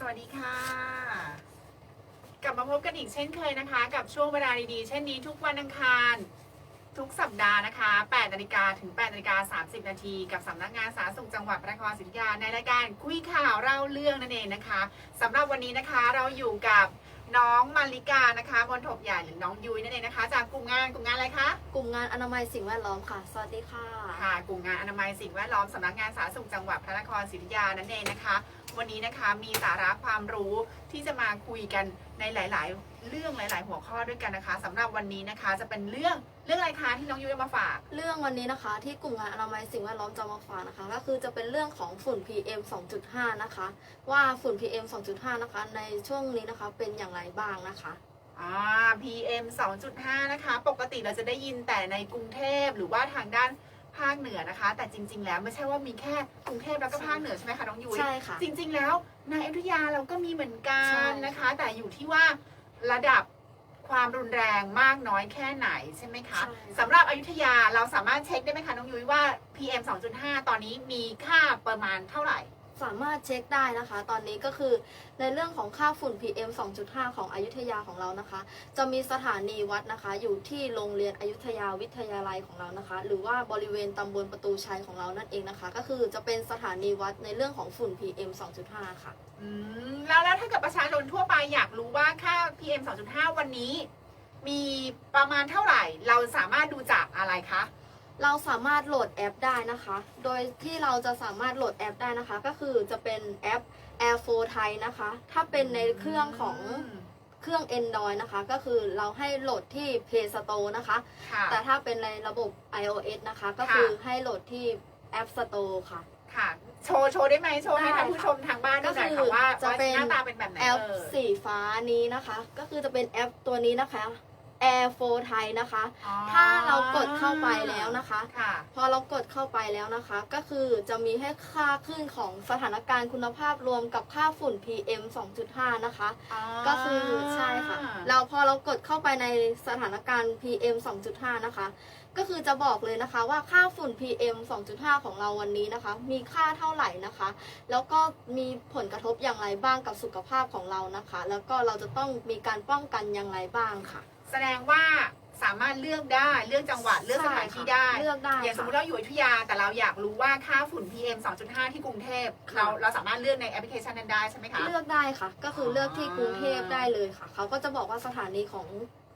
สวัสดีค่ะ กลับมาพบกันอีกเช่นเคยนะคะ กับช่วงเวลาดีๆ เช่นนี้ทุกวันอังคาร ทุกสัปดาห์นะคะ8นาฬิกาถึง8นาฬิกา30 นาที กับสำนักงานสาธารณสุขจังหวัดพระนครศรีอยุธยาในรายการคุยข่าวเล่าเรื่องนั่นเองนะคะสำหรับวันนี้นะคะเราอยู่กับน้องมาริกานะคะมนทบใหญ่หรือน้องยุ้ยนั่นเองนะคะ จากกลุ่มงานกลุ่มงานอะไรคะกลุ่มงานอนามัยสิ่งแวดล้อมค่ะ สวัสดีค่ะ ค่ะกลุ่มงานอนามัยสิ่งแวดล้อมสำนักงานสาธารณสุขจังหวัดพระนครศรีอยุธยานั่นเองนะคะ วันนี้นะคะมีสาระความรู้ที่จะมาคุยกันในหลาย ๆ เรื่องหลาย ๆ หัวข้อด้วยกันนะคะสำหรับวันนี้นะคะจะเป็นเรื่องเรื่องอะไรคะที่น้องยุ้ยเอามาฝาก เรื่องวันนี้นะคะ ที่กลุ่มงานอนามัยสิ่งแวดล้อมจะมาฝากนะคะ ก็คือจะเป็นเรื่องของฝุ่น PM 2.5 นะคะ ว่าฝุ่น PM 2.5 นะคะ ในช่วงนี้นะคะเป็นอย่างไรบ้างนะคะอ่า PM 2.5 นะคะ ปกติเราจะได้ยินแต่ในกรุงเทพหรือว่าทางด้าน ภาคเหนือนะคะ แต่จริง ๆ แล้วไม่ใช่ว่ามีแค่กรุงเทพแล้วก็ภาคเหนือใช่ไหมคะน้องยุ้ยใช่ค่ะ จริง ๆ แล้วในอยุธยาเราก็มีเหมือนกัใช่นนะคะ แต่อยู่ที่ว่าระดับความรุนแรงมากน้อยแค่ไหนใช่ไหมคะใช่ สำหรับอยุธยาเราสามารถเช็คได้ไหมคะน้องยุ้ยว่า PM 2.5 ตอนนี้มีค่าประมาณเท่าไหร่ สามารถเช็คได้นะคะ ตอนนี้ก็คือในเรื่องของค่าฝุ่น PM 2.5 ของอยุธยาของเรานะคะ จะมีสถานีวัดนะคะ อยู่ที่โรงเรียนอยุธยาวิทยาลัยของเรานะคะ หรือว่าบริเวณตำบลประตูชัยของเรานั่นเองนะคะ ก็คือจะเป็นสถานีวัดในเรื่องของฝุ่น PM 2.5 ค่ะ อืมแล้วแล้วถ้าเกิดประชาชนทั่วไปอยากรู้ว่าค่า PM 2.5 วันนี้ มีประมาณเท่าไหร่ เราสามารถดูจากอะไรคะ เราสามารถโหลดแอปได้นะคะ โดยที่เราจะสามารถโหลดแอปได้นะคะ ก็คือจะเป็นแอป Air 4 Thai นะคะ ถ้าเป็นในเครื่องของมเครื่อง Android นะคะ ก็คือเราให้โหลดที่ Play Store นะคะ ค่ะ แต่ถ้าเป็นในระบบ iOS นะคะ ก็ค่ะ คือให้โหลดที่ App Store ค่ะ ค่ะ โชว์ โชว์ได้ไหมโชว์ให้ได้ท่านผู้ชมทางบ้านดูหน่อยก็คืค่ะอว่าจะว่าเป็น หน้าตาเป็นแบบไหนแอปเออสีฟ้านี้นะคะ ก็คือจะเป็นแอปตัวนี้นะคะ Air 4 Thai นะคะ อ๋อถ้าเรากดเข้าไปแล้วนะคะ ค่ะ พอเรากดเข้าไปแล้วนะคะ ก็คือจะมีให้ค่าขึ้นของสถานการณ์คุณภาพรวมกับค่าฝุ่น PM 2.5 นะคะ ก็คือใช่ค่ะ เราพอเรากดเข้าไปในสถานการณ์ PM 2.5 นะคะ ก็คือจะบอกเลยนะคะว่าค่าฝุ่น PM 2.5 ของเราวันนี้นะคะ มีค่าเท่าไหร่นะคะ แล้วก็มีผลกระทบอย่างไรบ้างกับสุขภาพของเรานะคะ แล้วก็เราจะต้องมีการป้องกันอย่างไรบ้างค่ะ แสดงว่าสามารถเลือกได้เลือกจังหวัดเลือกสถานที่ได้ เลือกได้อย่างสมมติค่ะเราอยู่อยุธยาแต่เราอยากรู้ว่าค่าฝุ่น PM 2.5 ที่กรุงเทพค่ะเราเราสามารถเลือกในแอปพลิเคชันนั้นได้ใช่ไหมคะเลือกได้ค่ะ ก็คือเลือกที่กรุงเทพได้เลยค่ะ เขาก็จะบอกว่าสถานีของ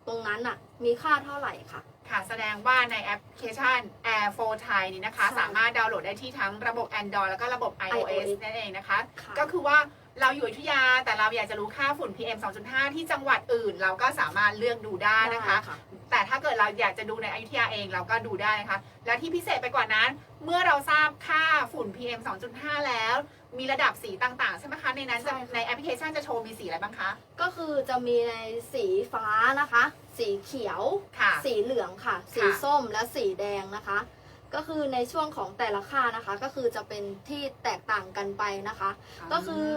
ตรงนั้นน่ะมีค่าเท่าไหร่ค่ะ ค่ะแสดงว่าในแอปพลิเคชัน Air 4 Thai นี้นะคะใช่สามารถดาวน์โหลดได้ที่ทั้งระบบ Android แล้วก็ระบบ iOS iOS นั่นเองนะคะค่ะก็คือว่า เราอยู่อยุธยาแต่เราอยากจะรู้ค่าฝุ่น PM 2.5 ที่จังหวัดอื่น เราก็สามารถเลือกดูได้นะคะ แต่ถ้าเกิดเราอยากจะดูในอยุธยาเองเราก็ดูได้นะคะ และที่พิเศษไปกว่านั้น เมื่อเราทราบค่าฝุ่น PM 2.5 แล้ว มีระดับสีต่างๆ ใช่ไหมคะ ในนั้นจะใช่ค่ะ ในแอปพลิเคชันจะโชว์มีสีอะไรบ้างคะ ก็คือจะมีในสีฟ้านะคะ สีเขียว ค่ะ สีเหลืองค่ะ สีส้มและสีแดงนะคะ ก็คือในช่วงของแต่ละค่านะคะ ก็คือจะเป็นที่แตกต่างกันไปนะคะ ก็คือ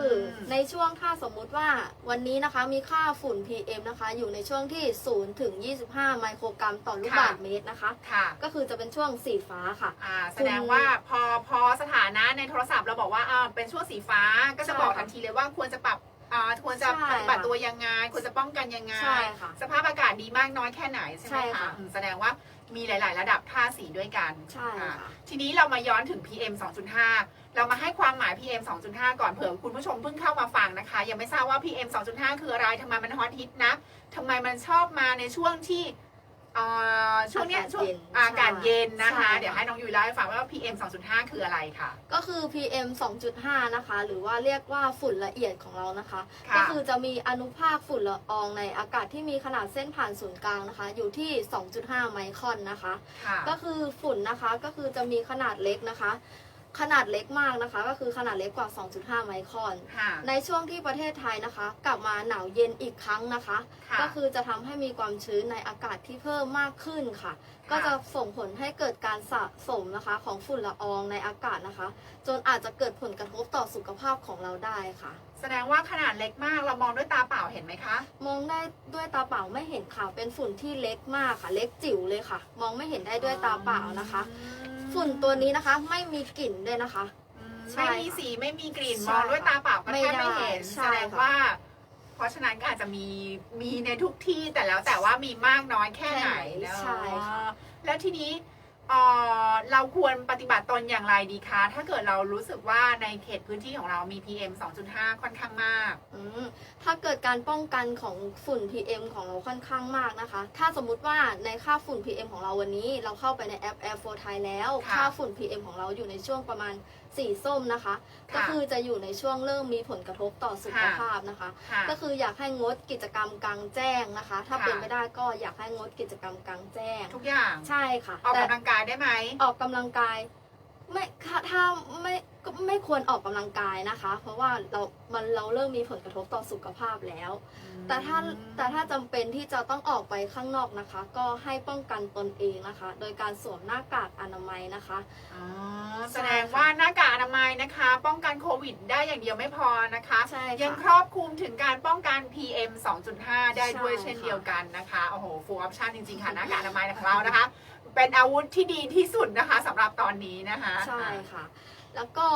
ในช่วงถ้าสมมุติว่าวันนี้นะคะมีค่าฝุ่น PM นะคะ อยู่ในช่วงที่0ถึง25 ไมโครกรัมต่อลูกบาศก์เมตรนะคะค่ะก็คือจะเป็นช่วงสีฟ้าค่ะอ่าแสดงว่าพอพอสถานะในโทรศัพท์เราบอกว่าอ่าเป็นช่วงสีฟ้าก็จะใช่บอกค่ะทันทีเลยว่าควรจะปรับ อ่าควรจะใช่ปฏิบัติค่ะตัวยังไงควรจะป้องกันยังไง ใช่ค่ะสภาพอากาศดีมากน้อยแค่ไหนใช่ไหมใช่คะค่ะ อืมแสดงว่ามีหลาย ๆ ระดับค่าสีด้วยกันใช่อ่าค่ะ ทีนี้เรามาย้อนถึง PM 2.5 เรามาให้ความหมาย PM 2.5 ก่อนเผื่อคุณผู้ชมเพิ่งเข้ามาฟังนะคะ ยังไม่ทราบว่า PM 2.5 คืออะไรทำไมมันฮอตฮิตนะทำไมมันชอบมาในช่วงที่ เอ่อช่วงเนี้ยอากาศช่วงเย็นอากาศเย็นนะคะ ใช่ค่ะเดี๋ยวให้น้องยุ้ยเล่าให้ฟังว่า PM 2.5 คืออะไรค่ะ ก็คือ PM 2.5 นะคะ หรือว่าเรียกว่าฝุ่นละเอียดของเรานะคะ ค่ะ ก็คือจะมีอนุภาคฝุ่นละอองในอากาศที่มีขนาดเส้นผ่านศูนย์กลางนะคะ อยู่ที่ 2.5 ไมครอนนะคะ ค่ะ ก็คือฝุ่นนะคะก็คือจะมีขนาดเล็กนะคะ ขนาดเล็กมากนะคะ ก็คือขนาดเล็กกว่า 2.5 ไมครอนค่ะ ในช่วงที่ประเทศไทยนะคะ กลับมาหนาวเย็นอีกครั้งนะคะ ค่ะก็คือจะทำให้มีความชื้นในอากาศที่เพิ่มมากขึ้นค่ะ ก็จะส่งผลให้เกิดการสะสมนะคะ ของฝุ่นละอองในอากาศนะคะ จนอาจจะเกิดผลกระทบต่อสุขภาพของเราได้ค่ะ แสดงว่าขนาดเล็กมากเรามองด้วยตาเปล่าเห็นไหมคะ มองได้ด้วยตาเปล่าไม่เห็นค่ะ เป็นฝุ่นที่เล็กมากค่ะ เล็กจิ๋วเลยค่ะ มองไม่เห็นได้ด้วยตาเปล่านะคะ ฝุ่นตัวนี้นะคะไม่มีกลิ่นด้วยนะคะอืมใช่ไม่มีค่ะสีไม่มีกลิ่นใช่มองด้วยตาเปล่าก็ไม่แทบไม่ได้เห็นใช่แสดงค่ะ ว่า เพราะฉะนั้นก็อาจจะมีมีในทุกที่แต่แล้วแต่ว่ามีมากน้อยแค่ไหนเนอะใช่ค่ะ แล้วทีนี้ เอ่อเราควรปฏิบัติตนอย่างไรดีคะ ถ้าเกิดเรารู้สึกว่าในเขตพื้นที่ของเรามี PM 2.5 ค่อนข้างมากอืมถ้าเกิดการป้องกันของฝุ่น PM ของเราค่อนข้างมากนะคะ ถ้าสมมุติว่าในค่าฝุ่น PM ของเราวันนี้ เราเข้าไปในแอป Air for Thai แล้ว ค่ะค่าฝุ่น PM ของเราอยู่ในช่วงประมาณสีส้มนะคะค่ะก็คือจะอยู่ในช่วงเริ่มมีผลกระทบต่อสุขค่ะภาพนะคะค่ะก็คืออยากให้งดกิจกรรมกลางแจ้งนะคะ ถ้าค่ะเป็นไปได้ก็อยากให้งดกิจกรรมกลางแจ้ง ทุกอย่าง ใช่ค่ะ ออกแต่กำลังกายได้ไหม ออกกำลังกาย ไม่ถ้าไม่ ก็ไม่ควรออกกำลังกายนะคะ เพราะว่าเรา มันเราเริ่มมีผลกระทบต่อสุขภาพแล้ว แต่ถ้าแต่ถ้าจำเป็นที่จะต้องออกไปข้างนอกนะคะ ก็ให้ป้องกันตนเองนะคะ โดยการสวมหน้ากากอนามัยนะคะ อ๋อใช่แสดงว่าหน้ากากอนามัยนะคะ ป้องกันโควิดได้อย่างเดียวไม่พอนะคะ ใช่ยังคค่ะรอบคลุมถึงการป้องกัน PM 2.5 ได้ด้วยใช่เช่นค่ะเดียวกันนะคะ โอ้โหฟูลออปชั่นจริงๆ ค่ะหน้ากากอนามัยของเรานะคะ เป็นอาวุธที่ดีที่สุดนะคะสำหรับตอนนี้นะคะ ใช่ค่ะ แล้วก็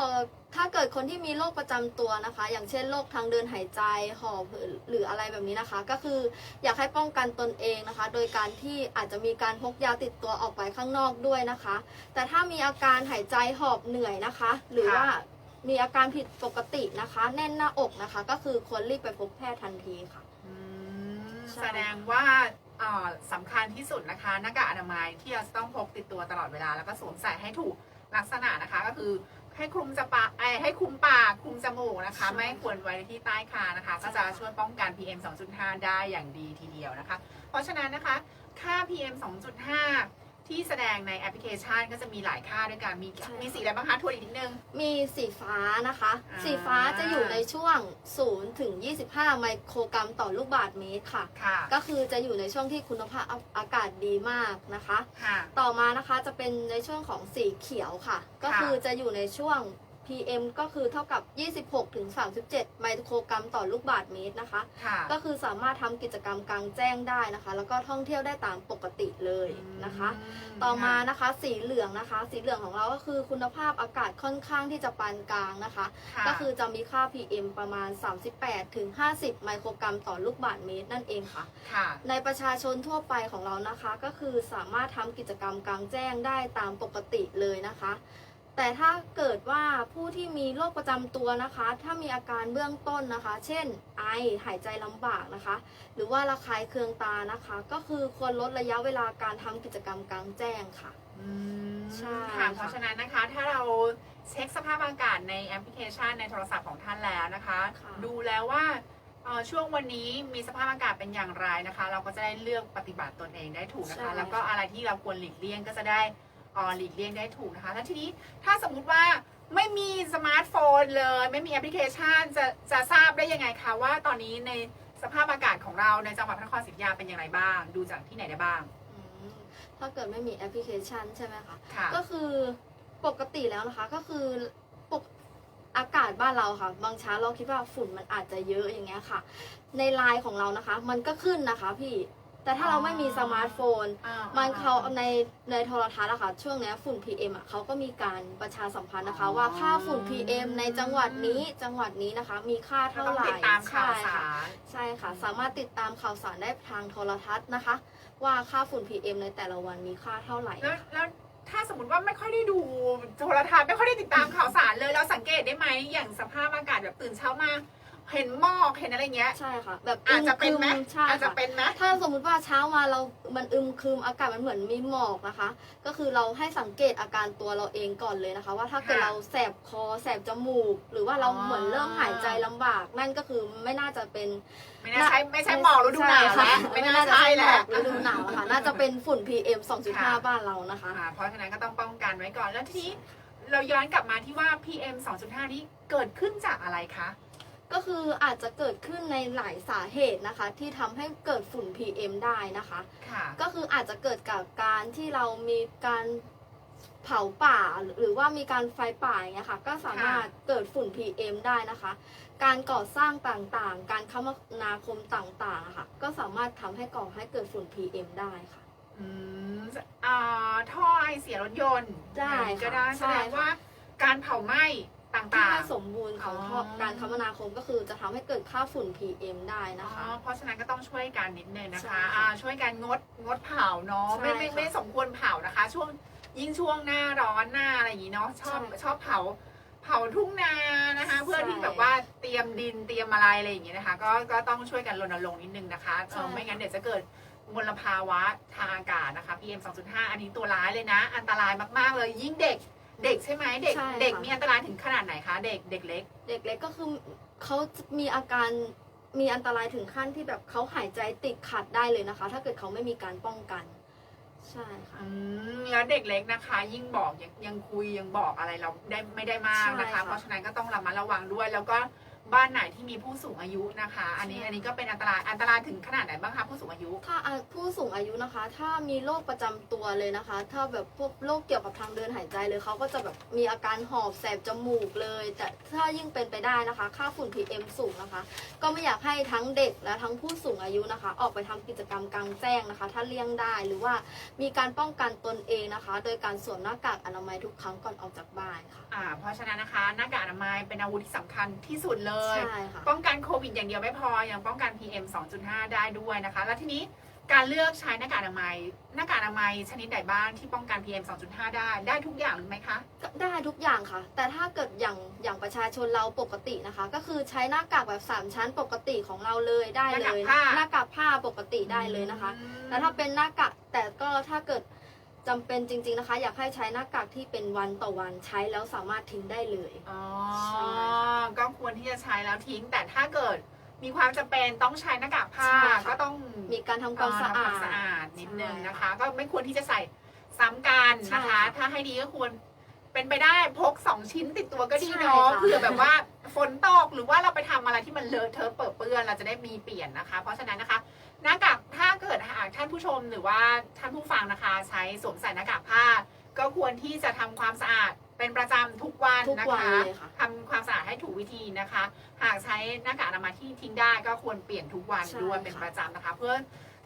ถ้าเกิดคนที่มีโรคประจำตัวนะคะ อย่างเช่นโรคทางเดินหายใจหอบหหรืออะไรแบบนี้นะคะ ก็คืออยากให้ป้องกันตนเองนะคะ โดยการที่อาจจะมีการพกยาติดตัวออกไปข้างนอกด้วยนะคะ แต่ถ้ามีอาการหายใจหอบเหนื่อยนะคะ หรือว่ามีอาการผิดปกตินะคะ แน่นหน้าอกนะคะ ก็คือควรรีบไปพบแพทย์ทันทีค่ะแสดงว่าสำคัญที่สุดนะคะหน้ากากอนามัยที่เราจะต้องพกติดตัวตลอดเวลา แล้วก็สวมใส่ให้ถูกลักษณะนะคะก็คือ ให้คลุมจะปากเอ้ยให้คลุมปากคลุมจมูกนะคะ ไม่ควรไว้ที่ใต้คางนะคะ ก็จะค่ะช่วยป้องกัน PM 2.5 ได้อย่างดีทีเดียวนะคะ เพราะฉะนั้นนะคะ ค่า PM 2.5 ที่แสดงในแอปพลิเคชันก็จะมีหลายค่าด้วยกัน มีมีสีอะไรบ้างคะทวนอีกนิดนึง มีสีฟ้านะคะ อ่า สีฟ้าจะอยู่ในช่วง 0 ถึง 25 ไมโครกรัมต่อลูกบาศก์เมตรค่ะ ค่ะ ก็คือจะอยู่ในช่วงที่คุณภาพอากาศดีมากนะคะ ค่ะ ต่อมานะคะจะเป็นในช่วงของสีเขียวค่ะ ก็คือจะอยู่ในช่วง PM ก็คือเท่ากับ 26ถึง37 ไมโครกรัมต่อลูกบาศก์เมตรนะคะ ค่ะก็คือสามารถทำกิจกรรมกลางแจ้งได้นะคะ แล้วก็ท่องเที่ยวได้ตามปกติเลยนะคะ ต่อมานะคะสีเหลืองนะคะ สีเหลืองของเราก็คือคุณภาพอากาศค่อนข้างที่จะปานกลางนะคะค่ะก็คือจะมีค่า PM ประมาณ 38ถึง50 ไมโครกรัมต่อลูกบาศก์เมตรนั่นเองค่ะ ค่ะ ในประชาชนทั่วไปของเรานะคะ ก็คือสามารถทำกิจกรรมกลางแจ้งได้ตามปกติเลยนะคะ แต่ถ้าเกิดว่าผู้ที่มีโรคประจำตัวนะคะ ถ้ามีอาการเบื้องต้นนะคะ เช่น ไอหายใจลำบากนะคะ หรือว่าระคายเคืองตานะคะ ก็คือควรลดระยะเวลาการทำกิจกรรมกลางแจ้งค่ะอืมใช่ค่ะค่ะเพราะฉะนั้นนะคะ ถ้าเราเช็คสภาพอากาศในแอปพลิเคชันในโทรศัพท์ของท่านแล้วนะคะค่ะดูแล้วว่าเอ่อช่วงวันนี้มีสภาพอากาศเป็นอย่างไรนะคะ เราก็จะได้เลือกปฏิบัติตนเองได้ถูกนะคะ แล้วก็อะไรที่เราควรหลีกเลี่ยงก็จะได้เอ่อ หลีกเลี่ยงได้ถูกนะคะแล้วทีนี้ถ้าสมมุติว่าไม่มีสมาร์ทโฟนเลย ไม่มีแอปพลิเคชันจะจะทราบได้ยังไงคะว่าตอนนี้ในสภาพอากาศของเราในจังหวัดพระนครศรีอยุธยาเป็นอย่างไรบ้าง ดูจากที่ไหนได้บ้าง ถ้าเกิดไม่มีแอปพลิเคชันใช่ไหมคะ ค่ะ ก็คือปกติแล้วนะคะก็คือปกอากาศบ้านเราค่ะ บางเช้าเราคิดว่าฝุ่นมันอาจจะเยอะอย่างเงี้ยค่ะ ในไลน์ของเรานะคะ มันก็ขึ้นนะคะพี่ แต่ถ้าเราไม่มีสมาร์ทโฟน อ่มันเขาในในโทรทัศน์อะค่ะ ช่วงเนี้ยฝุ่น PM อะเขาก็มีการประชาสัมพันธ์นะคะ ว่าค่าฝุ่น PM ในจังหวัดนี้จังหวัดนี้นะคะ มีค่าก็เท่าต้องไหร่ติดตามข่าวใช่สาค่ะ ร ใช่ค่ะ สามารถติดตามข่าวสารได้ทางโทรทัศน์นะคะ ว่าค่าฝุ่น PM ในแต่ละวันมีค่าเท่าไหร่ แล้วแล้วถ้าสมมติว่าไม่ค่อยได้ดูโทรทัศน์ไม่ค่อยได้ติดตามข่าวสารเลยเราสังเกตได้ไหมอย่างสภาพอากาศแบบตื่นเช้ามา เห็นหมอกเห็นอะไรเงี้ย ใช่ค่ะ แบบอาจจะเป็นไหมอึมครึใช่อาจจะค่ะเป็นไหมถ้าสมมุติว่าเช้ามาเรามันอึมครึมอากาศมันเหมือนมีหมอกนะคะ ก็คือเราให้สังเกตอาการตัวเราเองก่อนเลยนะคะ ว่าถ้าเกิดเราแสบคอแสบจมูก หรือว่าเราเหมือนเริ่มหายใจลำบาก นั่นก็คือไม่น่าจะเป็น ไม่น่าใช่ไม่ใช่หมอกฤดูหนาวใช่แล้วค่ะไม่ไม่น่าน่าจะใช่ใช่หมแล้อวกฤดูหนาวค่ะ น่าจะเป็นฝุ่น PM ค่ะ2.5 บ้านเรานะคะ อ่าเพราะฉะนั้นก็ต้องป้องกันไว้ก่อนแล้วทีนี้เราย้อนกลับมาที่ว่า PM 2.5 นี้เกิดขึ้นจากอะไรคะ ก็คืออาจจะเกิดขึ้นในหลายสาเหตุนะคะ ที่ทำให้เกิดฝุ่น PM ได้นะคะ ค่ะ ก็คืออาจจะเกิดกับการที่เรามีการเผาป่าหรือว่ามีการไฟป่าอย่างเงี้ยค่ะก็สามารถเกิดฝุ่น PM ได้นะคะ การก่อสร้างต่างๆ การคมนาคมต่างๆอะค่ะ ก็สามารถทำให้ก่อให้เกิดฝุ่น PM ได้ค่ะ อืมอ่าท่อไอเสียรถยนต์ได้ก็ได้ค่ะแสใช่ดงว่าการเผาไหม้ ต่างๆที่ไม่สมบูรณ์ของอ๋อท่อการคมนาคมก็คือจะทำให้เกิดค่าฝุ่น PM ได้นะคะอ๋อเพราะฉะนั้นก็ต้องช่วยกันนิดนึงนะใช่คะค่ะอ่าช่วยกันงดงดเผาเนาะใช่ไม่ไม่ค่ะไม่สมควรเผานะคะ ช่วงยิ่งช่วงหน้าร้อนหน้าอะไรอย่างนี้เนาะชอบใช่ชอบเผาเผาทุ่งนานะคะ เพื่อที่แบบว่าเตรียมดินเตรียมอะไรอะไรอย่างนี้นะคะ ก็ก็ต้องช่วยกันรณรงค์นิดนึงนะคะเออไม่งั้นเดี๋ยวจะเกิดมลภาวะทางอากาศนะคะ PM 2.5 อันนี้ตัวร้ายเลยนะ อันตรายมากๆเลยยิ่งเด็ก เด็กใช่ไหมเด็ก ใช่ค่ะ เด็กมีอันตรายถึงขนาดไหนคะ เด็กเด็กเล็ก เด็กเล็กก็คือเขาจะมีอาการมีอันตรายถึงขั้นที่แบบเขาหายใจติดขัดได้เลยนะคะ ถ้าเกิดเขาไม่มีการป้องกัน ใช่ค่ะ อืมแล้วเด็กเล็กนะคะ ยิ่งบอกยังยังคุยยังบอกอะไรเราได้ไม่ได้มากนะคะใช่ค่ะ เพราะฉะนั้นก็ต้องระมัดระวังด้วย แล้วก็ บ้านไหนที่มีผู้สูงอายุนะคะ อันนี้ใช่อันนี้ก็เป็นอันตรายอันตรายถึงขนาดไหนบ้างคะผู้สูงอายุ ถ้าอะผู้สูงอายุนะคะ ถ้ามีโรคประจำตัวเลยนะคะ ถ้าแบบพวกโรคเกี่ยวกับทางเดินหายใจเลยเขาก็จะแบบมีอาการหอบแสบจมูกเลย แต่ถ้ายิ่งเป็นไปได้นะคะ ค่าฝุ่น PM สูงนะคะ ก็ไม่อยากให้ทั้งเด็กและทั้งผู้สูงอายุนะคะ ออกไปทำกิจกรรมกลางแจ้งนะคะ ถ้าเลี่ยงได้หรือว่ามีการป้องกันตนเองนะคะ โดยการสวมหน้ากากอนามัยทุกครั้งก่อนออกจากบ้านค่ะ อ่าเพราะฉะนั้นนะคะหน้ากากอนามัยเป็นอาวุธที่สำคัญที่สุดเลยใช่ค่ะ ป้องกันโควิดอย่างเดียวไม่พอ ยังป้องกัน PM 2.5 ได้ด้วยนะคะ แล้วทีนี้การเลือกใช้หน้ากากอนามัย หน้ากากอนามัยชนิดไหนบ้างที่ป้องกัน PM 2.5 ได้ ได้ทุกอย่างหรือไหมคะก็ได้ทุกอย่างค่ะ แต่ถ้าเกิดอย่างอย่างประชาชนเราปกตินะคะ ก็คือใช้หน้ากากแบบสามชั้นปกติของเราเลยได้เลยหน้ากากผ้า หน้ากากผ้าปกติได้เลยนะคะ อืม แล้วถ้าเป็นหน้ากากแต่ก็ถ้าเกิด จำเป็นจริง ๆนะคะ อยากให้ใช้หน้ากากที่เป็นวันต่อวันใช้แล้วสามารถทิ้งได้เลย อ๋อ ใช่ก็ควรที่จะใช้แล้วทิ้ง แต่ถ้าเกิดมีความจำเป็นต้องใช้หน้ากากผ้า ใช่ค่ะ ก็ต้องมีการทำความสะอาเทำควมดสะอาดนิดนึงใช่นะคะ ก็ไม่ควรที่จะใส่ซ้ำกันนะคะ ใช่ค่ะถ้าให้ดีก็ควร เป็นไปได้พกสองชิ้นติดตัวก็ดีใช่เนาะค่ะ เผื่อแบบว่าฝนตกหรือว่าเราไปทำอะไรที่มันเลอะเทอะเปื้อนเปื้อนเราจะได้มีเปลี่ยนนะคะ เพราะฉะนั้นนะคะหน้ากากถ้าเกิดหากท่านผู้ชมหรือว่าท่านผู้ฟังนะคะ ใช้สวมใส่หน้ากากผ้า ก็ควรที่จะทำความสะอาดเป็นประจำทุกวันทุกนะวันคะ เลยค่ะ ทำความสะอาดให้ถูกวิธีนะคะ หากใช้หน้ากากอนามัยที่ทิ้งได้ก็ควรเปลี่ยนทุกวันใช่ด้วยค่ะเป็นประจำนะคะ เพื่อ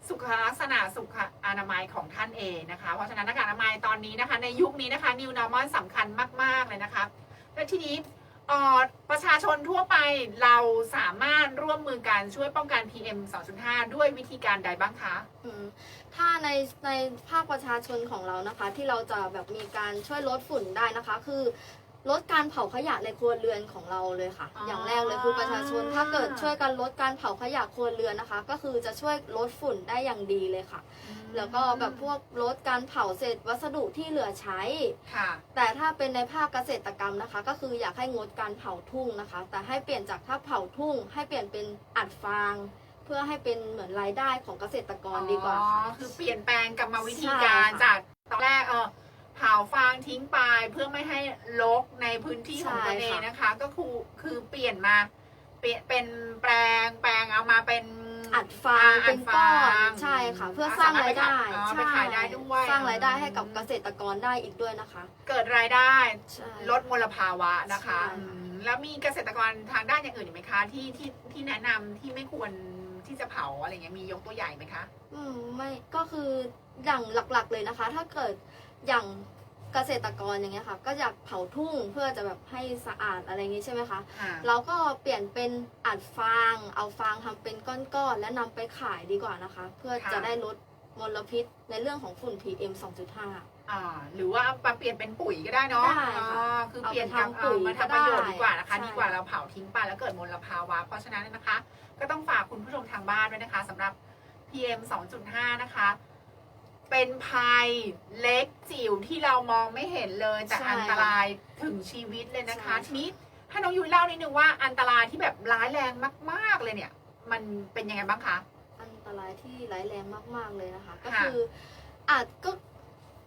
สุขลักษณะสุขอนามัยของท่านเองนะคะ เพราะฉะนั้นหน้ากากอนามัยตอนนี้นะคะ ในยุคนี้นะคะ New Normal สำคัญมาก ๆ เลยนะคะ และทีนี้ประชาชนทั่วไปเราสามารถร่วมมือกันช่วยป้องกัน PM 2.5 ด้วยวิธีการใดบ้างคะถ้าในในภาคประชาชนของเรานะคะ ที่เราจะแบบมีการช่วยลดฝุ่นได้นะคะ คือ ลดการเผาขยะในครัวเรือนของเราเลยค่ะ อ๋อออย่างแรกเลยคือประชาชนถ้าเกิดช่วยกันลดการเผาขยะครัวเรือนนะคะ ก็คือจะช่วยลดฝุ่นได้อย่างดีเลยค่ะ แล้วก็แบบพวกลดการเผาเศษวัสดุที่เหลือใช้ ค่ะ แต่ถ้าเป็นในภาคเกษตรกรรมนะคะ ก็คืออยากให้งดการเผาทุ่งนะคะ แต่ให้เปลี่ยนจากถ้าเผาทุ่ง ให้เปลี่ยนเป็นอัดฟาง เพื่อให้เป็นเหมือนรายได้ของเกษตรกรดีกว่าค่ะอ๋อคือเปลี่ยนแปลงกรรมวิธีใช่การค่ะ จากตอนแรกเออ เผาฟางทิ้งไปเพื่อไม่ให้รกในพื้นที่ของตัวเองนะคะ ก็คือคือเปลี่ยนมาเปลี่ยนเป็นแปลงแปลงเอามาเป็นอัดฟางอ่าเป็นก้ออัดฟางนใช่ค่ะ เพื่อสร้างรายได้อ๋อใช่ไปขายได้ด้วยสร้างรายได้ให้กับอืมเกษตรกรได้อีกด้วยนะคะ เกิดรายได้ใช่ลดมลภาวะนะคะใช่อืมแล้วมีเกษตรกรทางด้านอย่างอื่นอีกไหมคะที่ที่ที่แนะนำที่ไม่ควรที่จะเผาอะไรเงี้ยมียกตัวอย่างไหมคะ อืมไม่ก็คืออย่างหลักๆเลยนะคะ ถ้าเกิด อย่างเกษตรกรอย่างเงี้ยค่ะ ก็อยากเผาทุ่งเพื่อจะแบบให้สะอาดอะไรอย่างงี้ใช่ไหมคะค่ะเราก็เปลี่ยนเป็นอัดฟาง เอาฟางทำเป็นก้อนๆและนำไปขายดีกว่านะคะ เพื่อค่ะจะได้ลดมลพิษในเรื่องของฝุ่น PM 2.5 อ่าหรือว่ามาเปลี่ยนเป็นปุ๋ยก็ได้เนาะได้ค่ะอ่าคือเปลี่ยนเอาไปทำปุ๋ยเอามาทำประโยชน์ก็ได้ดีกว่านะคะ ใช่ ดีกว่าเราเผาทิ้งไปแล้วเกิดมลภาวะ เพราะฉะนั้นนะคะ ก็ต้องฝากคุณผู้ชมทางบ้านด้วยนะคะสำหรับ PM 2.5 นะคะ เป็นภัยเล็กจิ๋วที่เรามองไม่เห็นเลย แต่ใช่ อันตรายถึงชีวิตเลยนะคะใช่ค่ะทีนี้ให้น้องยุ้ยเล่านิดนึงว่าอันตรายที่แบบร้ายแรงมาก ๆเลยเนี่ย มันเป็นยังไงบ้างคะ อันตรายที่ร้ายแรงมาก ๆ เลยนะคะ ก็ค่ะคืออาจก็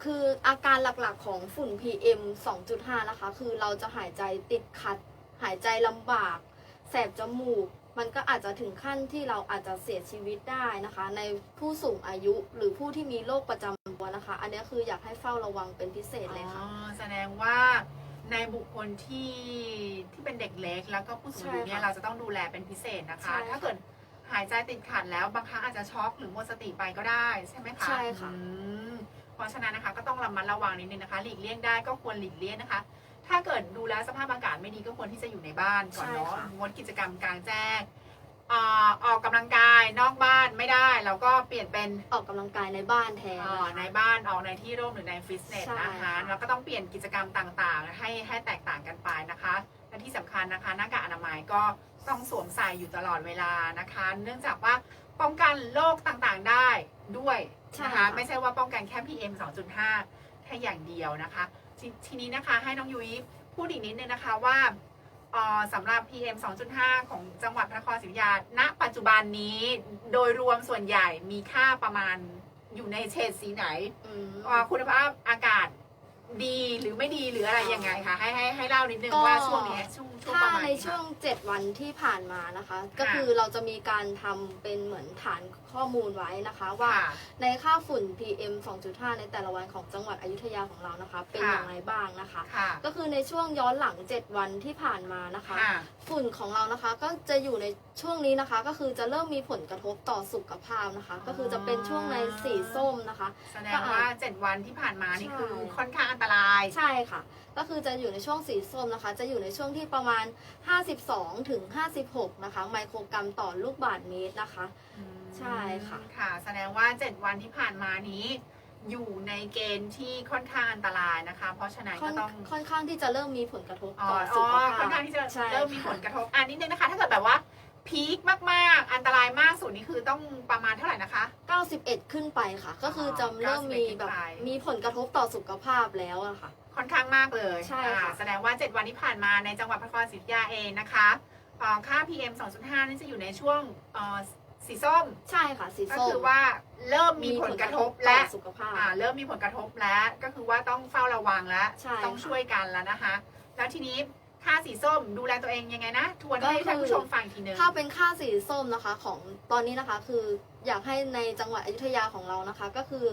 คืออาการหลักๆของฝุ่น PM 2.5 นะคะ คือเราจะหายใจติดขัด หายใจลำบาก แสบจมูก มันก็อาจจะถึงขั้นที่เราอาจจะเสียชีวิตได้นะคะ ในผู้สูงอายุหรือผู้ที่มีโรคประจำตัวนะคะ อันนี้คืออยากให้เฝ้าระวังเป็นพิเศษเลยค่ะ อ๋อแสดงว่าในบุคคลที่ที่เป็นเด็กเล็กแล้วก็ผู้สูงอายุเนี่ยใช่ค่ะเราจะต้องดูแลเป็นพิเศษนะคะ ใช่ค่ะถ้าเกิดหายใจติดขัดแล้วบางครั้งอาจจะช็อกหรือหมดสติไปก็ได้ใช่ไหมคะใช่ค่ะ อืมเพราะฉะนั้นนะคะก็ต้องระมัดระวังนิดนึงนะคะ หลีกเลี่ยงได้ก็ควรหลีกเลี่ยงนะคะ ถ้าเกิดดูแลสภาพอากาศไม่ดีก็ควรที่จะอยู่ในบ้านก่อนเนาะใช่ค่ะ งดกิจกรรมกลางแจ้งอ่าออกกำลังกายนอกบ้านไม่ได้แล้วก็เปลี่ยนเป็นออกกำลังกายในบ้านแทนเอ่อนะคะในบ้านออกในที่ร่มหรือในฟิตเนสใช่นะคะค่ะแล้วก็ต้องเปลี่ยนกิจกรรมต่างๆ ให้ให้แตกต่างกันไปนะคะและที่สำคัญนะคะหน้ากากอนามัยก็ต้องสวมใส่อยู่ตลอดเวลานะคะ เนื่องจากว่าป้องกันโรคต่างๆได้ด้วยนะคะไม่ใช่ว่าป้องกันแค่ PM 2.5 แค่อย่างเดียวนะคะ ททีนี้นะคะให้น้องยุ้ยพูดอีกนิดนึงนะคะว่าเอ่อสำหรับ PM 2.5 ของจังหวัดพระนครศรีอยุธยา ณ ปัจจุบันนี้โดยรวมส่วนใหญ่มีค่าประมาณอยู่ในเฉดสีไหนอืมเอ่อคุณภาพอากาศดีหรือไม่ดีหรืออะไรยังไงคะให้ให้ให้เล่านิดนึงก็ว่าช่วงนี้ช่วงช่วงปถ้าระมาณในนี้ช่วง 7 วันที่ผ่านมานะคะ ก็ค่ะคือเราจะมีการทำเป็นเหมือนฐาน ข้อมูลไว้นะคะว่าค่ะในค่าฝุ่น PM 2.5 ในแต่ละวันของจังหวัดอยุธยาของเรานะคะ เป็นค่ะ อย่างไรบ้างนะคะ ค่ะก็คือในช่วงย้อนหลัง 7 วันที่ผ่านมานะคะ ค่ะ ฝุ่นของเรานะคะก็จะอยู่ในช่วงนี้นะคะ ก็คือจะเริ่มมีผลกระทบต่อสุขภาพนะคะ ก็คือจะเป็นช่วงในสีส้มนะคะ แสดงว่า 7 วันที่ผ่านมานี่ใช่คือค่อนข้างอันตราย ใช่ค่ะ ก็คือจะอยู่ในช่วงสีส้มนะคะ จะอยู่ในช่วงที่ประมาณ 52ถึง56 นะคะ ไมโครกรัมต่อลูกบาศก์เมตรนะคะ ใช่ค่ะ ค่ะ แสดงว่า 7 วันที่ผ่านมานี้ อยู่ในเกณฑ์ที่ค่อนข้างอันตรายนะคะ เพราะฉะนั้นค่ก็อนต้องค่อนข้างที่จะเริ่มมีผลกระทบอ๋อต่ออ๋สุอขภาพค่อนข้างที่จะใช่เริ่มมีผลค่ะกระทบอันนิดนึงนะคะถ้าเกิดแบบว่าพีคมากๆ อันตรายมากสุดนี่คือต้องประมาณเท่าไหร่นะคะ 91 ขึ้นไปค่ะ ก็คือจะเริ่มมีแบบ91ขึ้นไป มีผลกระทบต่อสุขภาพแล้วอะค่ะ ค่อนข้างมากเลยใช่ค่ะ อ่าแสดงว่า 7 วันที่ผ่านมาในจังหวัดพระนครศรีอยุธยาเองนะคะเอ่อค่า PM 2.5นี่จะอยู่ในช่วงเอ่อ สีส้มใช่ค่ะสีก็ส้มคือว่าเริ่มมีผลกระทบต่และอสุขภาพ อ่าเริ่มมีผลกระทบแล้ว ก็คือว่าต้องเฝ้าระวังแล้ว ใช่ต้องค่ะช่วยกันแล้วนะคะ แล้วทีนี้ค่าสีส้มดูแลตัวเองยังไงนะ ทวนก็ให้ท่านคือผู้ชมฟังอีกทีหนึง ถ้าเป็นค่าสีส้มนะคะของตอนนี้นะคะคืออยากให้ในจังหวัดอยุธยาของเรานะคะ ก็คือ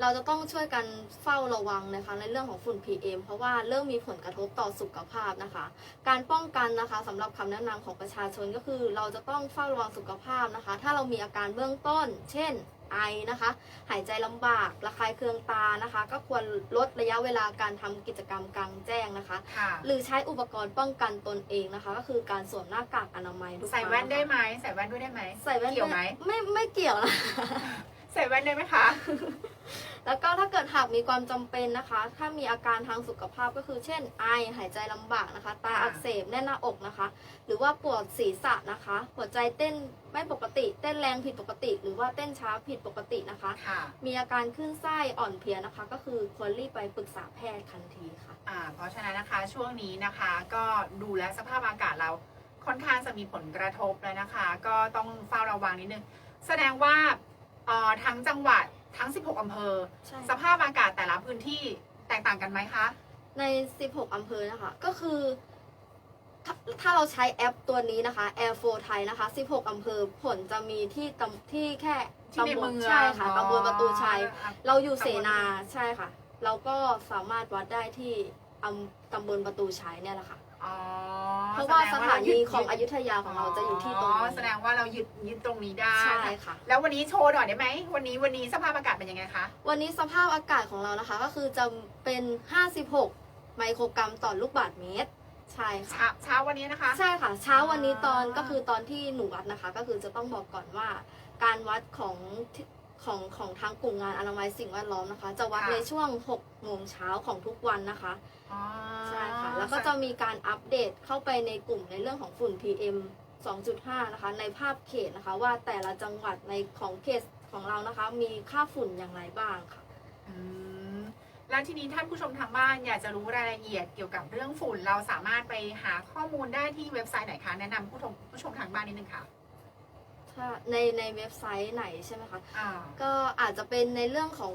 เราจะต้องช่วยกันเฝ้าระวังนะคะในเรื่องของฝุ่น PM เพราะว่าเริ่มมีผลกระทบต่อสุขภาพนะคะ การป้องกันนะคะสำหรับคำแนะนำของประชาชนก็คือ เราจะต้องเฝ้าระวังสุขภาพนะคะ ถ้าเรามีอาการเบื้องต้น เช่นไอนะคะ หายใจลำบาก ระคายเคืองตานะคะ ก็ควรลดระยะเวลาการทำกิจกรรมกลางแจ้งนะคะค่ะหรือใช้อุปกรณ์ป้องกันตนเองนะคะ ก็คือการสวมหน้ากากอนามัยทุกใส่ครั้งแว่นได้ค่ะไหมใส่แว่นด้วยได้ไหมใส่แว่นเกี่ยวไหมไม่ไม่เกี่ยวนะ ใส่แว่นได้ไหมคะ แล้วก็ถ้าเกิดหากมีความจำเป็นนะคะ ถ้ามีอาการทางสุขภาพก็คือ เช่น ไอ หายใจลำบากนะคะ ตาค่ะ อักเสบแน่นหน้าอกนะคะ หรือว่าปวดศีรษะนะคะ หัวใจเต้นไม่ปกติ เต้นแรงผิดปกติ หรือว่าเต้นช้าผิดปกตินะคะ ค่ะ มีอาการขึ้นไส้อ่อนเพลียนะคะ ก็คือควรรีบไปปรึกษาแพทย์ทันทีค่ะ อ่าเพราะฉะนั้นนะคะช่วงนี้นะคะก็ดูแลสภาพอากาศเราค่อนข้างจะมีผลกระทบแล้วนะคะ ก็ต้องเฝ้าระวังนิดนึง แสดงว่า เอ่อทั้งจังหวัดทั้ง 16 อำเภอ ใช่สภาพอากาศแต่ละพื้นที่แตกต่างกันไหมคะ ใน 16 อำเภอนะคะ ก็คือถ้าถ้าเราใช้แอปตัวนี้นะคะ Air 4 Thai นะคะ 16 อำเภอผลจะมีที่ตำที่แค่ที่ในตำบเมืลองใช่ค่ะอ๋อตำบลประตูชัย อะ เราอยู่เสนาตำบลใช่ค่ะ เราก็สามารถวัดได้ที่อำตำบลประตูชัยเนี่ยแหละค่ะ อ๋อเพ ราะว่าแดสงถานียึดของอยุธยาของเราจะอยู่ที่ตรงนี้แสดงว่าเรายึดยึดตรงนี้ได้ใช่ค่ะ แล้ววันนี้โชว์หน่อยได้ไหมวันนี้วันนี้สภาพอากาศเป็นยังไงคะวันนี้สภาพอากาศของเรานะคะ ก็คือจะเป็น 56 ไมโครกรัมต่อลูกบาศก์เมตรใช่ค่ะเช้าเช้าวันนี้นะคะ ใช่ค่ะ เช้าวันนี้ตอนอ่าก็คือตอนที่หนูวัดนะคะ ก็คือจะต้องบอกก่อนว่า การวัดของที่ ของของทางกลุ่มงานอนามัยสิ่งแวดล้อมนะคะ จะวัดในช่วง6โมงเช้าของทุกวันนะคะอ๋อใช่ค่ะแล้วก็จะมีการอัปเดตเข้าไปในกลุ่มในเรื่องของฝุ่น PM 2.5 นะคะ ในภาพเขตนะคะว่าแต่ละจังหวัดในของเขตของเรานะคะ มีค่าฝุ่นอย่างไรบ้างค่ะ อืมแล้วทีนี้ท่านผู้ชมทางบ้านอยากจะรู้รายละเอียดเกี่ยวกับเรื่องฝุ่น เราสามารถไปหาข้อมูลได้ที่เว็บไซต์ไหนคะ แนะนำผู้ชมผู้ชมทางบ้านนิดนึงค่ะ ถ้าในในเว็บไซต์ไหนใช่ไหมคะ อ่า ก็อาจจะเป็นในเรื่องของ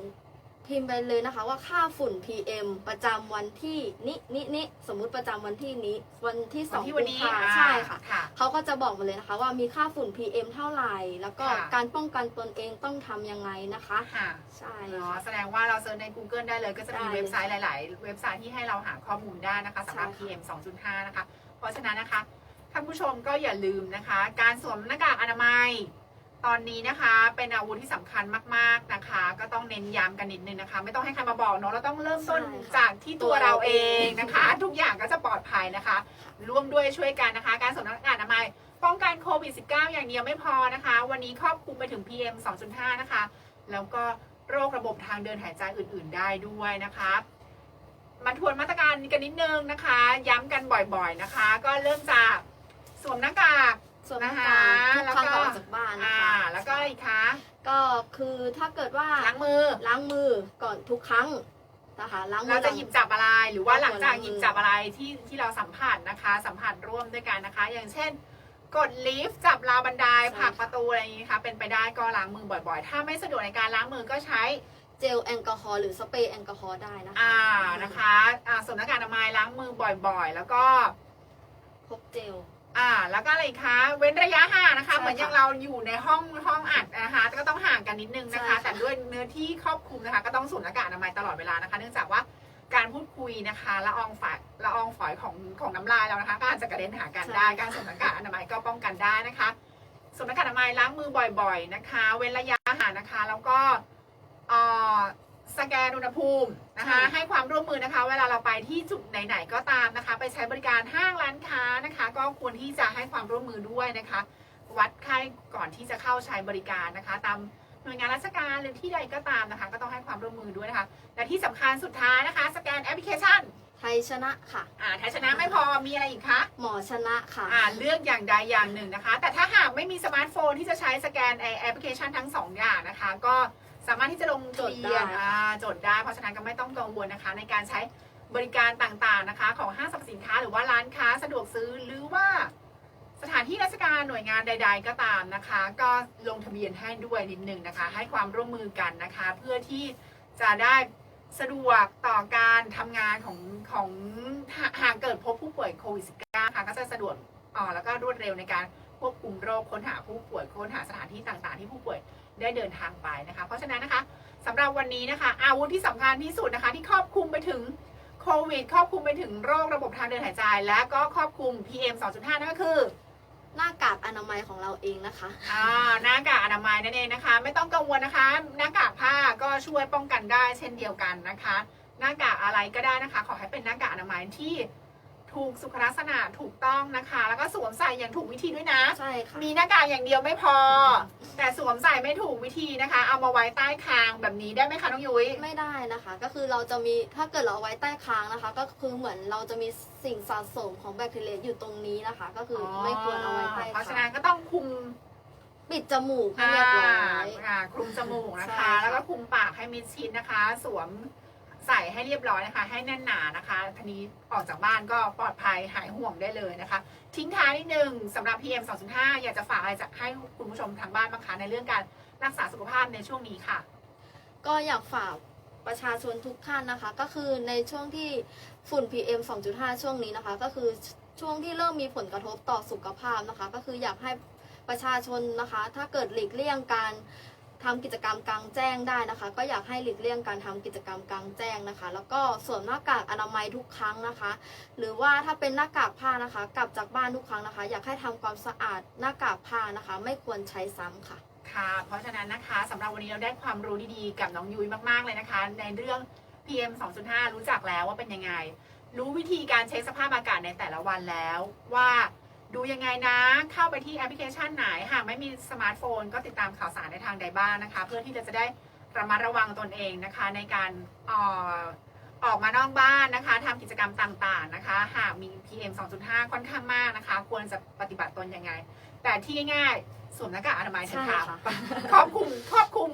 พิมพ์ไปเลยนะคะ ว่าค่าฝุ่น PM ประจำวันที่นี้นี้นี้สมมุติประจำวันที่นี้ วันที่สวัอนงที่กุวันมนี้ภาอ่าใช่ค่ะ ค่ะ เขาก็จะบอกมาเลยนะคะ ว่ามีค่าฝุ่น PM เท่าไหร่ แล้วก็ค่ะ การป้องกันตนเองต้องทำยังไงนะคะ ค่ะใช่เนาะค่ะ แสดงว่าเราเซิร์ชใน Google ได้เลยก็จะมีได้เว็บไซต์หลาย ๆ เว็บไซต์ที่ให้เราหาข้อมูลได้นะคะสำหรับ ใช่ค่ะ PM 2.5 นะคะ เพราะฉะนั้นนะคะท่านผู้ชมก็อย่าลืมนะคะ การสวมหน้ากากอนามัย ตอนนี้นะคะเป็นอาวุธที่สำคัญมาก ๆนะคะ ก็ต้องเน้นย้ำกันนิดนึงนะคะ ไม่ต้องให้ใครมาบอกเนาะเราต้องเริ่มต้นจากที่ตัวเราเองนะคะ ทุกอย่างภัยนะคะ ร่วมด้วยช่วยกันนะคะ การสวมหน้ากากอนามัยป้องกันโควิด -19 อย่างเดียวไม่พอนะคะ วันนี้ครอบคลุมไปถึง PM 2.5 นะคะ แล้วก็โรคระบบทางเดินหายใจอื่น ๆ ได้ด้วยนะคะมาทวนมาตรการกันนิดนึงนะคะ ย้ำกันบ่อยๆนะคะ ก็เริ่มจาก สวมหน้ากากส่วนหน้ากากทุกครั้งก่อนออกจากบ้านนะอ่า คะแล้วก็อะไรอีกคะก็คือถ้าเกิดว่าล้างมือล้างมือก่อนทุกครั้งนะคะล้างมืเราอจะหยิบจับอะไรหรือว่าหลังจากล้างมือหยิบจับอะไรที่ที่เราสัมผัสนะคะ สัมผัสร่วมด้วยกันนะคะ อย่างเช่น กดลิฟต์จับราวบันไดผลักประตูอะไรอย่างนี้ค่ะเป็นไปได้ก็ล้างมือบ่อยๆ ถ้าไม่สะดวกในการล้างมือก็ใช้ เจลแอลกอฮอล์หรือสเปรย์แอลกอฮอล์ได้นะคะอ่านะคะอ่าสวมหน้ากากอนามัยล้างมือบ่อยๆ แล้วก็พกเจล อ่า แล้วก็อะไรอีกคะ เว้นระยะห่างนะคะใช่ค่ะเหมือนอย่างเราอยู่ในห้องห้องอัดนะคะก็ต้องห่างกันนิดนึงนะคะใช่ค่ะแต่ด้วยเนื้อที่ครอบคลุมนะคะ ก็ต้องสวมหน้ากากอนามัยตลอดเวลานะคะ เนื่องจากว่าการพูดคุยนะคะละอองฝอยละอองฝอยของของน้ำลายเรานะคะ ก็อาจจะกระเด็นหากันได้ การสวมหน้ากากอนามัยก็ป้องกันได้นะคะสวมหน้ากากอนามัยล้างมือบ่อย ๆ นะคะ เว้นระยะห่างนะคะ แล้วก็เอ่อ สแกนอุณหภูมินะคะใช่ให้ความร่วมมือนะคะ เวลาเราไปที่จุดไหนๆก็ตามนะคะ ไปใช้บริการห้างร้านค้านะคะ ก็ควรที่จะให้ความร่วมมือด้วยนะคะ วัดไข้ก่อนที่จะเข้าใช้บริการนะคะ ตามหน่วยงานราชการหรือที่ใดก็ตามนะคะ ก็ต้องให้ความร่วมมือด้วยนะคะและที่สำคัญสุดท้ายนะคะ สแกนแอปพลิเคชันไทยชนะค่ะ อ่าไทยชนะไม่พอมีอะไรอีกคะหมอชนะค่ะ อ่าเลือกอย่างใดอย่างหนึ่งนะคะ แต่ถ้าหากไม่มีสมาร์ทโฟนที่จะใช้สแกนไอ้แอปพลิเคชันทั้งสองอย่างนะคะ ก็ สามารถที่จะลงทะเบียนจดได้อ่าจดได้ เพราะฉะนั้นก็ไม่ต้องกังวลนะคะ ในการใช้บริการต่างๆนะคะ ของห้างสรรพสินค้าหรือว่าร้านค้าสะดวกซื้อหรือว่า สถานที่ราชการหน่วยงานใด ๆ ก็ตามนะคะ ก็ลงทะเบียนให้ด้วยนิดนึงนะคะ ให้ความร่วมมือกันนะคะ เพื่อที่จะได้สะดวกต่อการทำงานของของหาหากเกิดพบผู้ป่วยโควิด -19 ค่ะก็จะสะดวกอ่าแล้วก็รวดเร็วในการควบคุมโรคค้นหาผู้ป่วยค้นหาสถานที่ต่างๆ ที่ผู้ป่วย ได้เดินทางไปนะคะ เพราะฉะนั้นนะคะสำหรับวันนี้นะคะ อาวุธที่สำคัญที่สุดนะคะ ที่ครอบคลุมไปถึงโควิด ครอบคลุมไปถึงโรคระบบทางเดินหายใจ และก็ครอบคลุม PM 2.5 นั่นก็คือหน้ากากอนามัยของเราเองนะคะอ่าหน้ากากอนามัยนั่นเองนะคะ ไม่ต้องกังวลนะคะ หน้ากากผ้าก็ช่วยป้องกันได้เช่นเดียวกันนะคะ หน้ากากอะไรก็ได้นะคะ ขอให้เป็นหน้ากากอนามัยที่ ถูกสุขลักษณะถูกต้องนะคะ แล้วก็สวมใส่อย่างถูกวิธีด้วยนะ ใช่ค่ะ มีหน้ากากอย่างเดียวไม่พอ แต่สวมใส่ไม่ถูกวิธีนะคะ เอามาไว้ใต้คางแบบนี้ได้ไหมคะน้องยุ้ย ไม่ได้นะคะ ก็คือเราจะมีถ้าเกิดเราเอาไว้ใต้คางนะคะ ก็คือเหมือนเราจะมีสิ่งสะสมของแบคทีเรียอยู่ตรงนี้นะคะ ก็คืออไม่ควรเอาไว้ใต้เพราะฉะคานั้งนก็ต้องคุมปิดจมูกให้เรียบร้อยอ่าคลุมจมูกนะใช่คะ ค่ะ แล้วก็คลุมปากให้มิดชิดนะคะ สวม ใส่ให้เรียบร้อยนะคะ ให้แน่นหนานะคะทีนี้ออกจากบ้านก็ปลอดภัยหายห่วงได้เลยนะคะ ทิ้งท้ายนิดนึงสำหรับ PM 2.5 อยากจะฝากอะไรจะให้คุณผู้ชมทางบ้านบ้างคะในเรื่องการรักษาสุขภาพในช่วงนี้ค่ะ ก็อยากฝากประชาชนทุกท่านนะคะ ก็คือในช่วงที่ฝุ่น PM 2.5 ช่วงนี้นะคะ ก็คือช่วงที่เริ่มมีผลกระทบต่อสุขภาพนะคะ ก็คืออยากให้ประชาชนนะคะ ถ้าเกิดหลีกเลี่ยงการ ทำกิจกรรมกลางแจ้งได้นะคะ ก็อยากให้หลีกเลี่ยงการทำกิจกรรมกลางแจ้งนะคะ แล้วก็สวมหน้ากากอนามัยทุกครั้งนะคะ หรือว่าถ้าเป็นหน้ากากผ้านะคะ กลับจากบ้านทุกครั้งนะคะ อยากให้ทำความสะอาดหน้ากากผ้านะคะ ไม่ควรใช้ซ้ำค่ะค่ะ เพราะฉะนั้นนะคะสำหรับวันนี้เราได้ความรู้ดีๆกับน้องยุ้ยมากๆเลยนะคะ ในเรื่อง PM 2.5 รู้จักแล้วว่าเป็นยังไง รู้วิธีการเช็คสภาพอากาศในแต่ละวันแล้วว่า ดูยังไงนะ เข้าไปที่แอปพลิเคชันไหน หากไม่มีสมาร์ทโฟน ก็ติดตามข่าวสารในทางใดบ้างนะคะ เพื่อที่จะได้ระมัดระวังตนเองนะคะ ในการเอ่อออกมานอกบ้านนะคะทำกิจกรรมต่างๆนะคะ หากมี PM 2.5 ค่อนข้างมากนะคะ ควรจะปฏิบัติตนยังไง แต่ที่ง่ายๆสวมหน้ากากอนามัยเถอะค่ะใช่ค่ะครอบคลุมครอบคลุม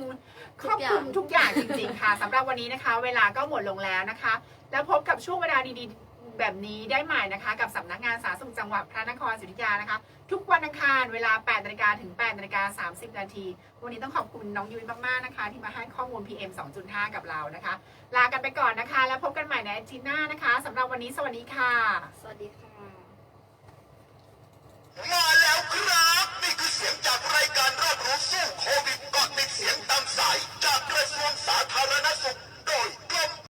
คทุรอบกอย่าคลุงมทุกอย่างจริงๆค่ะสำหรับวันนี้นะคะ เวลาก็หมดลงแล้วนะคะ แล้วพบกับช่วงเวลาดีๆ แบบนี้ได้ใหม่นะคะ กับสำนักงานสาธารณสุขจังหวัดพระนครศรีอยุธยานะคะ ทุกวันอังคารเวลา 8นาฬิกาถึง8นาฬิกา30 นาที วันนี้ต้องขอบคุณน้องยุ้ยมากมากนะคะ ที่มาให้ข้อมูล PM 2.5 กับเรานะคะ ลากันไปก่อนนะคะ แล้วพบกันใหม่ในอาทิหน้านะคะสำหรับวันนี้สวัสดีค่ะ สวัสดีค่ะมาแล้วครับนี่คือเสียงจากรายการรอบรู้สู้โควิดกาดติดเสียงตามสาย จากกระทรวงสาธารณสุขโดย